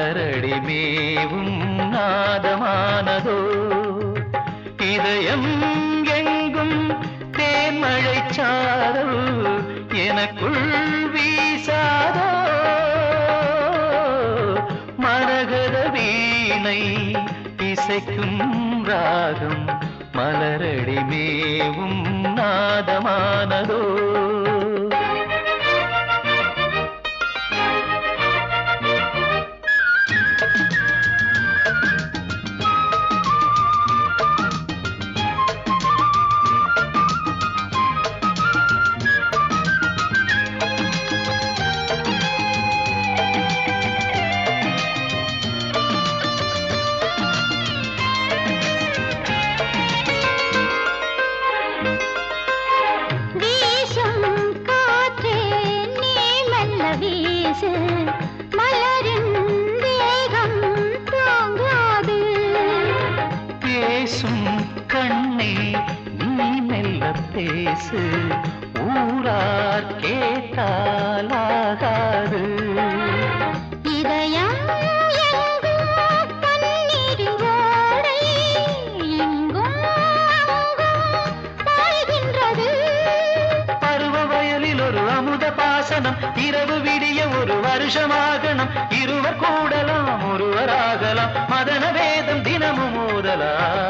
மலரடி மேவும் நாதமானதோ? இதயம் எங்கும் தேன்மழை சாரல் எனக்குள் வீசாதோ? மரகத வீணை இசைக்கும் ராகம் மலரடி மேவும் நாதமானதோ? ಕಲಾ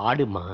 ஆடுமா?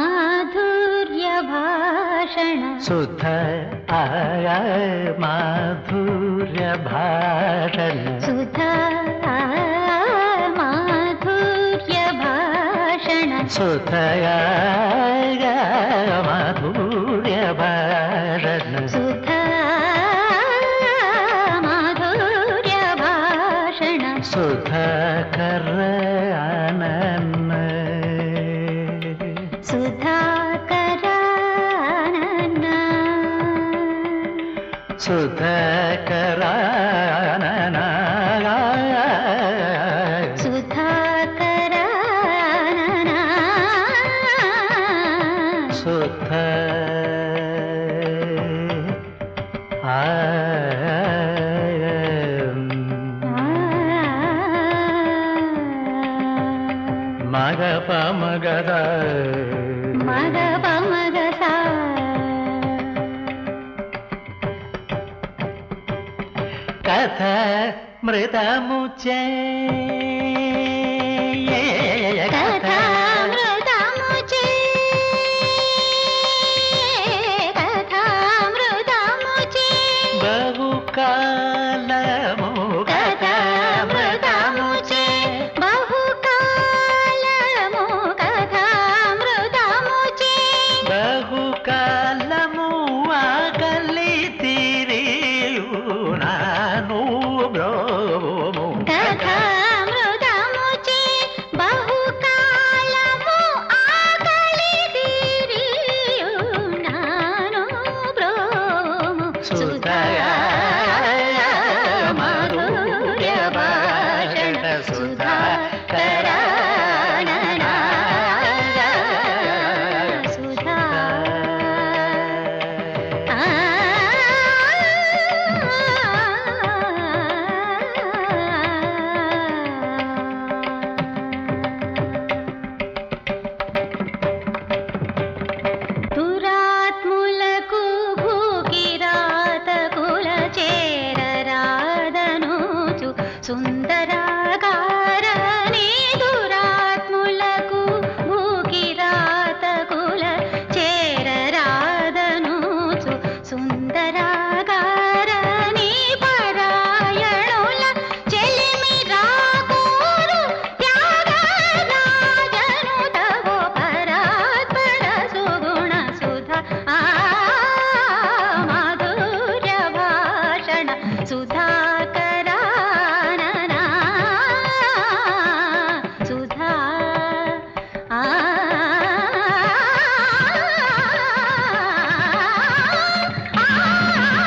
माधुर्यभाषण। सुध आय माधुर्यभाषण। सुध माधुर्यभाषण। सुधया மக பமகத மக பமகத கத மிருதமுச்சே